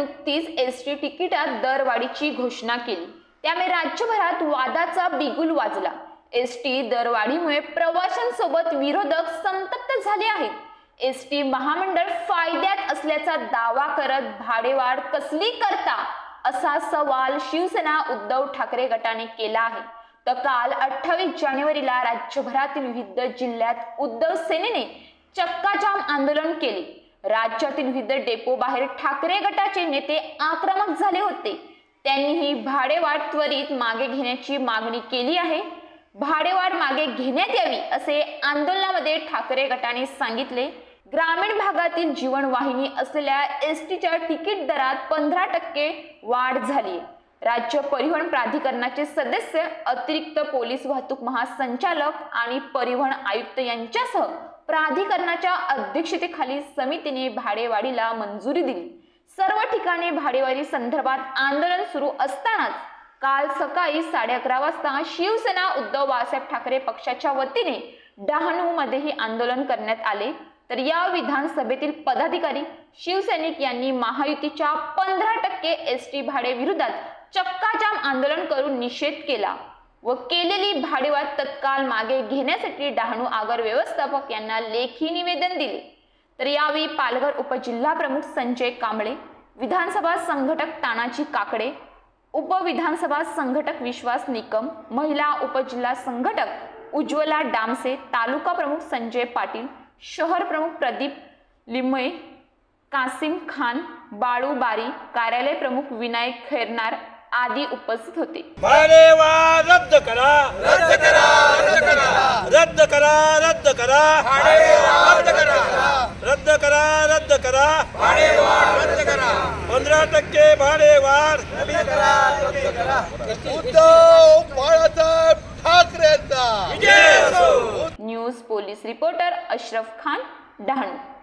नुकतीच S T तिकिटात दरवाढीची घोषणा केली. त्यामुळे राज्यभरात वादाचा बिगुल वाजला. एस टी दरवाढीमुळे प्रवाशांसोबत विरोधक संतप्त झाले आहेत. एस टी महामंडळ फायद्यात असल्याचा दावा करत भाडेवाढ कसली करता असा सवाल शिवसेना उद्धव ठाकरे गटाने केला आहे. तर काल अठ्ठावीस जानेवारीला राज्यभरातील विविध जिल्ह्यात उद्धव सेनेने चक्काजाम आंदोलन केले. राज्यातील विविध डेपो बाहेर ठाकरे गटाचे नेते आक्रमक झाले होते. त्यांनीही भाडेवाढ त्वरित मागे घेण्याची मागणी केली आहे. भाडेवाढ मागे घेण्यात यावी असे आंदोलनामध्ये ठाकरे गटाने सांगितले. ग्रामीण भागातील जीवनवाहिनी असलेल्या एस टीच्या तिकीट दरात पंधरा टक्के वाढ झाली राज्य परिवहन प्राधिकरणाचे सदस्य अतिरिक्त पोलीस वाहतूक महासंचालक आणि परिवहन आयुक्त यांच्यासह प्राधिकरणाच्या अध्यक्षतेखाली समितीने भाडेवाढीला मंजुरी दिली. सर्व ठिकाणी भाडेवाढी संदर्भात आंदोलन सुरू असतानाच काल सकाळी साडे अकरा वाजता शिवसेना उद्धव बाळासाहेब ठाकरे पक्षाच्या वतीने डहाणू मध्येही आंदोलन करण्यात आले. तर या विधानसभेतील पदाधिकारी शिवसैनिक यांनी महायुतीच्या पंधरा टक्के एस टी भाडे विरोधात चक्काजाम आंदोलन करून निषेध केला व केलेली भाडेवाद तत्काळ मागे घेण्यासाठी डहाणू आगर व्यवस्थापक यांना लेखी निवेदन दिले. तर यावेळी पालघर उपजिल्हा प्रमुख संजय कांबळे विधानसभा संघटक तानाजी काकडे उपविधानसभा संघटक विश्वास निकम महिला उपजिल्हा संघटक उज्ज्वला डामसे तालुका प्रमुख संजय पाटील शहर प्रमुख प्रदीप लिमये कासिम खान बाळू बारी कार्यालय प्रमुख विनायक खैरनार आदी उपस्थित होते. रद्द करा. रद्द करा रद्द करा. रद्द करा रद्द करा. रद्द करा. रद्द करा रद्द करा. रद्द करा. पंधरा टक्के भाडेवाढ. Uddhav Balasaheb ठाकरेंचा news police reporter Ashraf Khan Dahanu.